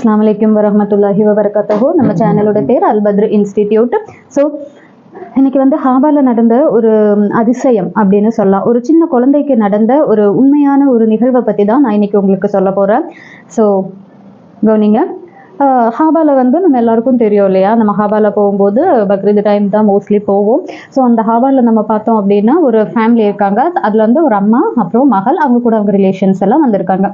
அஸ்லாம் வலைக்கம் வரமத்துல்லாஹி வபரகாத்தஹோ நம்ம சேனலோட பேர் அல்பத்ரு இன்ஸ்டிடியூட் ஸோ இன்னைக்கு வந்து ஹாபால நடந்த ஒரு அதிசயம் அப்படின்னு சொல்லலாம். ஒரு சின்ன குழந்தைக்கு நடந்த ஒரு உண்மையான ஒரு நிகழ்வை பற்றி தான் நான் இன்னைக்கு உங்களுக்கு சொல்ல போகிறேன் ஸோ கவுனிங்க. ஹாபால வந்து நம்ம எல்லாருக்கும் தெரியும் இல்லையா? நம்ம ஹாபால போகும்போது பக்ரீத் டைம் தான் மோஸ்ட்லி போவோம். ஸோ அந்த ஹாபால நம்ம பார்த்தோம் அப்படின்னா ஒரு ஃபேமிலி இருக்காங்க. அதில் வந்து ஒரு அம்மா அப்புறம் மகள் அவங்க கூட அவங்க ரிலேஷன்ஸ் எல்லாம் வந்திருக்காங்க.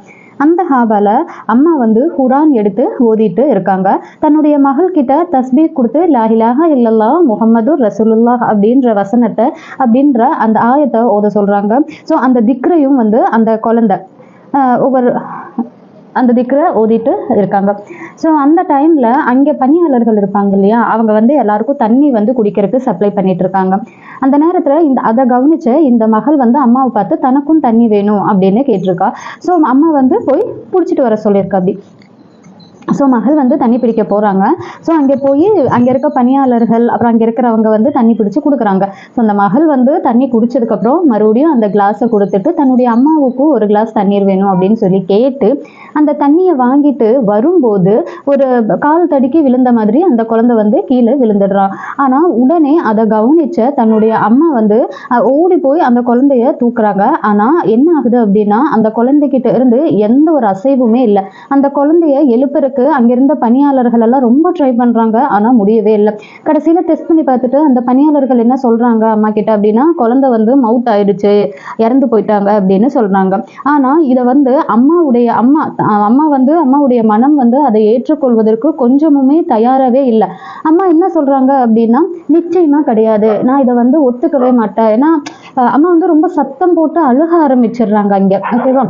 அந்த ஹாபால அம்மா வந்து குரான் எடுத்து ஓதிட்டு இருக்காங்க. தன்னுடைய மகள் கிட்ட தஸ்பீக் கொடுத்து லாஹிலாக இல்லல்லா முகமது ரசூலுல்லாஹ் அப்படின்ற வசனத்தை அப்படின்ற அந்த ஆயத்தை ஓத சொல்றாங்க. ஸோ அந்த திக்ரையும் வந்து அந்த குழந்தை ஆஹ் ஒவ்வொரு அந்த திக்கரை ஓதிட்டு இருக்காங்க. ஸோ அந்த டைமில் அங்கே பணியாளர்கள் இருப்பாங்க இல்லையா? அவங்க வந்து எல்லாருக்கும் தண்ணி வந்து குடிக்கிறதுக்கு சப்ளை பண்ணிட்டு இருக்காங்க. அந்த நேரத்தில் இந்த அதை கவனிச்ச இந்த மகள் வந்து அம்மாவை பார்த்து தனக்கும் தண்ணி வேணும் அப்படின்னு கேட்டிருக்கா. ஸோ அம்மா வந்து போய் பிடிச்சிட்டு வர சொல்லியிருக்கா அப்படி. ஸோ மகள் வந்து தண்ணி பிடிக்க போகிறாங்க ஸோ அங்கே போய் அங்கே இருக்க பணியாளர்கள் அப்புறம் அங்கே இருக்கிறவங்க வந்து தண்ணி பிடிச்சி கொடுக்குறாங்க. ஸோ அந்த மகள் வந்து தண்ணி குடிச்சதுக்கப்புறம் மறுபடியும் அந்த கிளாஸை கொடுத்துட்டு தன்னுடைய அம்மாவுக்கும் ஒரு கிளாஸ் தண்ணீர் வேணும் அப்படின்னு சொல்லி கேட்டு அந்த தண்ணியை வாங்கிட்டு வரும்போது ஒரு கால் தடுக்கி விழுந்த மாதிரி அந்த குழந்தை வந்து கீழே விழுந்துடுறான் ஆனால் உடனே அதை கவனிச்ச தன்னுடைய அம்மா வந்து ஓடி போய் அந்த குழந்தைய தூக்குறாங்க. ஆனால் என்ன ஆகுது அப்படின்னா அந்த குழந்தைகிட்ட இருந்து எந்த ஒரு அசைவுமே இல்லை. அந்த குழந்தைய எழுப்புறதுக்கு அங்கிருந்த பணியாளர்கள் எல்லாம் ரொம்ப ட்ரை பண்றாங்க. ஆனா முடியவே இல்லை. கடைசியில டெஸ்ட் பண்ணி பார்த்துட்டு அந்த பணியாளர்கள் என்ன சொல்றாங்க? அம்மா கிட்ட அப்படின்னா குழந்தை வந்து மவுத் ஆயிடுச்சு. இறந்து போயிட்டாங்க அப்படின்னு சொல்றாங்க. ஆனா இதை வந்து அம்மாவுடைய அம்மா அம்மா வந்து அம்மாவுடைய மனம் வந்து அதை ஏற்றுக்கொள்வதற்கு கொஞ்சமுமே தயாராகவே இல்லை. அம்மா என்ன சொல்றாங்க அப்படின்னா நிச்சயமா கிடையாது. நான் இதை வந்து ஒத்துக்கவே மாட்டேன். ஏன்னா அம்மா வந்து ரொம்ப சத்தம் போட்டு அழுக ஆரம்பிச்சிடுறாங்க அங்க. ஓகேவா?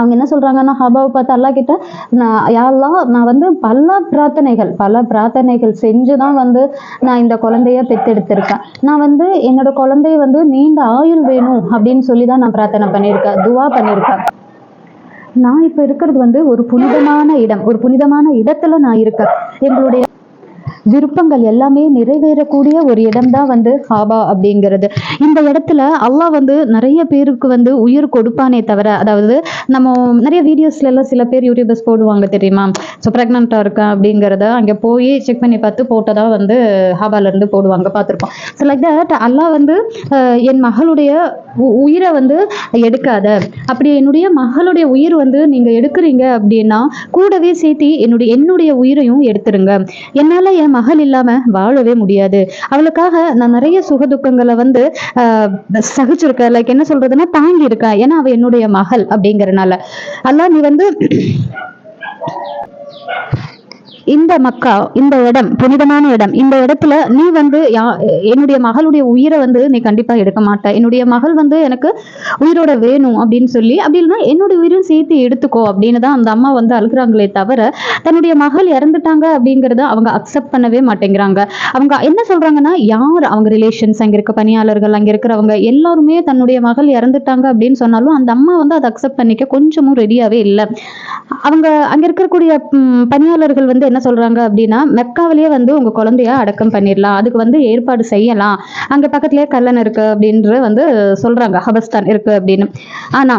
அவங்க என்ன சொல்றாங்கன்னா ஹபாவை பார்த்து அல்லா கிட்ட நான் யாரெல்லாம் நான் வந்து பல பிரார்த்தனைகள் பல பிரார்த்தனைகள் செஞ்சு தான் வந்து நான் இந்த குழந்தைய பெற்றெடுத்திருக்கேன். நான் வந்து என்னோட குழந்தைய வந்து நீண்ட ஆயுள் வேணும் அப்படின்னு சொல்லி தான் நான் பிரார்த்தனை பண்ணியிருக்கேன் துவா பண்ணியிருக்கேன். நான் இப்போ இருக்கிறது வந்து ஒரு புனிதமான இடம் ஒரு புனிதமான இடத்துல நான் இருக்கேன். எங்களுடைய விருப்பங்கள் எல்லாமே நிறைவேறக்கூடிய ஒரு இடம் தான் வந்து ஹாபா அப்படிங்கிறது. இந்த இடத்துல அல்லாஹ் வந்து நிறைய பேருக்கு வந்து உயிர் கொடுப்பானே தவிர அதாவது நம்ம நிறைய வீடியோஸ்ல எல்லாம் சில பேர் யூடியூபர்ஸ் போடுவாங்க தெரியுமா? ஸோ ப்ரெக்னெண்ட்டாக இருக்கேன் அப்படிங்கிறத அங்கே போய் செக் பண்ணி பார்த்து போட்டதா வந்து ஹாபால இருந்து போடுவாங்க பார்த்துருப்போம். ஸோ லைக் தட் அல்லாஹ் வந்து என் மகளுடைய உ- உயிரை வந்து எடுக்காத. அப்படி என்னுடைய மகளுடைய உயிர் வந்து நீங்க எடுக்கிறீங்க அப்படின்னா கூடவே சேர்த்து என்னுடைய என்னுடைய உயிரையும் எடுத்துருங்க. என்னால என் மகள் இல்லாம வாழவே முடியாது. அவளுக்காக நான் நிறைய சுக துக்கங்களை வந்து ஆஹ், சகிச்சிருக்கேன். லைக் என்ன சொல்றதுன்னா தாங்கி இருக்கேன் ஏன்னா அவ என்னுடைய மகள் அப்படிங்கறனால. அல்ல நீ வந்து இந்த மக்கா இந்த இடம் புனிதமான இடம் இந்த இடத்துல நீ வந்து யா- என்னுடைய மகளுடைய உயிரை வந்து நீ கண்டிப்பா எடுக்க மாட்ட. என்னுடைய மகள் வந்து எனக்கு உயிரோட வேணும் அப்படின்னு சொல்லி அப்படி இல்லைன்னா என்னுடைய உயிரும் சேர்த்து எடுத்துக்கோ அப்படின்னு தான் அந்த அம்மா வந்து அழுகுறாங்களே தவிர தன்னுடைய மகள் இறந்துட்டாங்க அப்படிங்கிறத அவங்க அக்செப்ட் பண்ணவே மாட்டேங்கிறாங்க. அவங்க என்ன சொல்றாங்கன்னா யார் அவங்க ரிலேஷன்ஸ் அங்க இருக்க பணியாளர்கள் அங்க இருக்கிறவங்க எல்லாருமே தன்னுடைய மகள் இறந்துட்டாங்க அப்படின்னு சொன்னாலும் அந்த அம்மா வந்து அதை அக்செப்ட் பண்ணிக்க கொஞ்சமும் ரெடியாவே இல்லை. அவங்க அங்க இருக்கக்கூடிய பணியாளர்கள் வந்து என்ன சொல்றாங்க அப்படின்னா மெக்காவிலேயே வந்து உங்க குழந்தைய அடக்கம் பண்ணிடலாம். அதுக்கு வந்து ஏற்பாடு செய்யலாம். அங்க பக்கத்துலயே கல்லன் இருக்கு அப்படின்ற வந்து சொல்றாங்க. ஹபஸ்தான் இருக்கு அப்படின்னு. ஆனா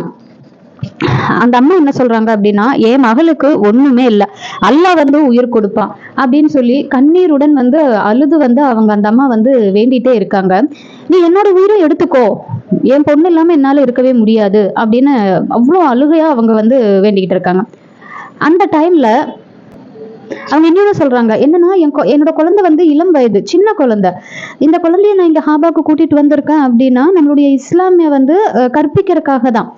அந்த அம்மா என்ன சொல்றாங்க அப்படின்னா என் மகளுக்கு ஒண்ணுமே இல்லை. அல்லாஹ் வந்து உயிர் கொடுப்பான். அப்படின்னு சொல்லி கண்ணீருடன் வந்து அழுது வந்து அவங்க அந்த அம்மா வந்து வேண்டிட்டே இருக்காங்க. நீ என்னோட உயிரை எடுத்துக்கோ. என் பொண்ணு இல்லாம என்னால இருக்கவே முடியாது. அப்படின்னு அவ்வளோ அழுகையா அவங்க வந்து வேண்டிக்கிட்டு இருக்காங்க. அந்த டைம்ல அவங்க இன்னொன்னு சொல்றாங்க என்னன்னா என் என்னோட குழந்தை வந்து இளம் வயது சின்ன குழந்தை. இந்த குழந்தைய நான் இங்க ஹாபாக்கு கூட்டிட்டு வந்திருக்கேன் அப்படின்னா நம்மளுடைய இஸ்லாமிய வந்து கற்பிக்கிறதுக்காக தான்.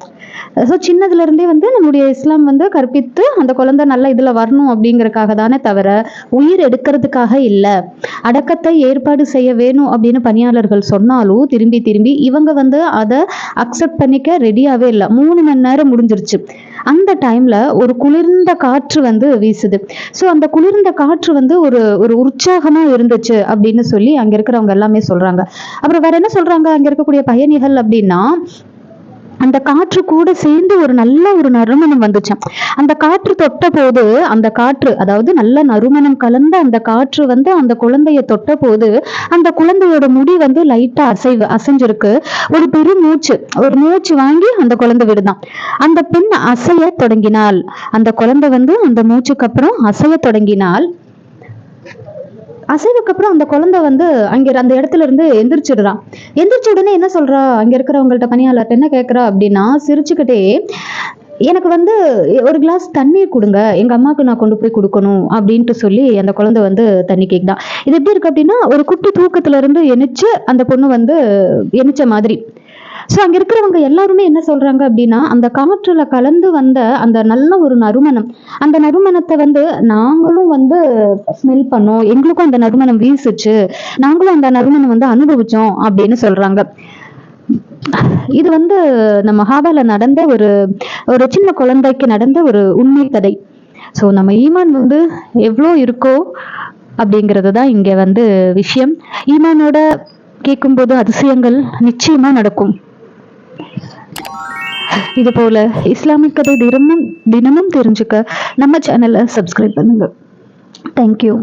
ஸோ சின்னதுலேருந்தே வந்து நம்முடைய இஸ்லாம் வந்து கற்பித்து அந்த குழந்தை நல்ல இதில் வரணும் அப்படிங்கிறக்காக தானே தவிர உயிர் எடுக்கிறதுக்காக இல்லை. அடக்கத்தை ஏற்பாடு செய்ய வேணும் அப்படின்னு பணியாளர்கள் சொன்னாலும் திரும்பி திரும்பி இவங்க வந்து அதை அக்செப்ட் பண்ணிக்க ரெடியாகவே இல்லை. மூணு மணி நேரம் முடிஞ்சிருச்சு. அந்த டைமில் ஒரு குளிர்ந்த காற்று வந்து வீசுது. ஸோ அந்த குளிர்ந்த காற்று வந்து ஒரு ஒரு உற்சாகமாக இருந்துச்சு அப்படின்னு சொல்லி அங்கே இருக்கிறவங்க எல்லாமே சொல்கிறாங்க அப்புறம் வேற என்ன சொல்கிறாங்க அங்கே இருக்கக்கூடிய பயணிகள் அப்படின்னா அந்த காற்று கூட சேர்ந்து ஒரு நல்ல ஒரு நறுமணம் வந்துச்சான் அந்த காற்று தொட்ட போது அந்த காற்று அதாவது நல்ல நறுமணம் கலந்த அந்த காற்று வந்து அந்த குழந்தைய தொட்ட போது அந்த குழந்தையோட முடி வந்து லைட்டா அசைவு அசைஞ்சிருக்கு. ஒரு பெரு மூச்சு ஒரு மூச்சு வாங்கி அந்த குழந்தை விடுதான். அந்த பெண் அசைய தொடங்கினாள். அந்த குழந்தை வந்து அந்த மூச்சுக்கு அப்புறம் அசைய தொடங்கினால் அசைவுக்கு அப்புறம் அந்த குழந்தை வந்து அங்கே அந்த இடத்துல இருந்து எந்திரிச்சிடுறான் எந்திரிச்ச உடனே என்ன சொல்றா? அங்க இருக்கிறவங்கள்ட்ட பணியாளர்கிட்ட என்ன கேக்குறா அப்படின்னா சிரிச்சுக்கிட்டே எனக்கு வந்து ஒரு கிளாஸ் தண்ணீர் கொடுங்க. எங்க அம்மாவுக்கு நான் கொண்டு போய் கொடுக்கணும் அப்படின்ட்டு சொல்லி அந்த குழந்தை வந்து தண்ணி கேக்குதான் இது எப்படி இருக்கு அப்படின்னா ஒரு குட்டி தூக்கத்துல இருந்து எணிச்சு அந்த பொண்ணு வந்து எணிச்ச மாதிரி. ஸோ அங்க இருக்கிறவங்க எல்லாருமே என்ன சொல்றாங்க அப்படின்னா அந்த காற்றுல கலந்து வந்த அந்த நல்ல ஒரு நறுமணம். அந்த நறுமணத்தை வந்து நாங்களும் வந்து ஸ்மெல் பண்ணோம். எங்களுக்கும் அந்த நறுமணம் வீசுச்சு. நாங்களும் அந்த நறுமணம் வந்து அனுபவிச்சோம் அப்படின்னு சொல்றாங்க. இது வந்து நம்ம மகாபால நடந்த ஒரு ஒரு சின்ன குழந்தைக்கு நடந்த ஒரு உண்மை கதை. ஸோ நம்ம ஈமான் வந்து எவ்வளோ இருக்கோ அப்படிங்கிறது தான் இங்கே வந்து விஷயம். ஈமானோட கேட்கும்போது அதிசயங்கள் நிச்சயமா நடக்கும். இது போல இஸ்லாமிக் கதை தினமும் தினமும் தெரிஞ்சுக்க நம்ம சேனலை சப்ஸ்கிரைப் பண்ணுங்க. தேங்க்யூ